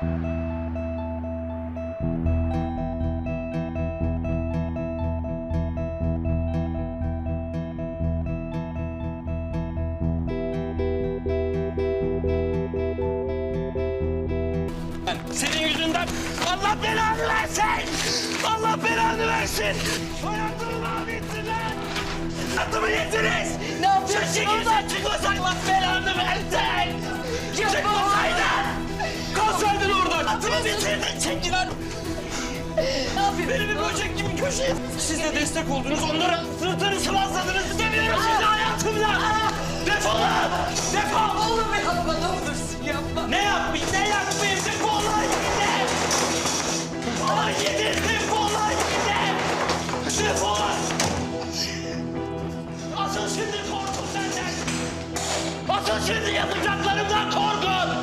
Senin yüzünden Allah belanı versin! Allah belanı versin! Hayatımı mahvettiniz! Hayatımı yediniz! Ne yapıyorsun Çekil sen çıkmasaydın Allah belanı versin! Biberimi böcek gibi köşeye... Siz de destek oldunuz, onlara sırtını sıvazladınız. İstemiyorum sizi hayatımda! Defolun! Defol! Oğlum yapma, ne olursun yapma. Ne yapmayayım, ne yapmayayım? Defol lan gidin! Lan gidin, defol lan gidin! Defol! Asıl şimdi korkun senden! Asıl şimdi yapacaklarımdan korkun!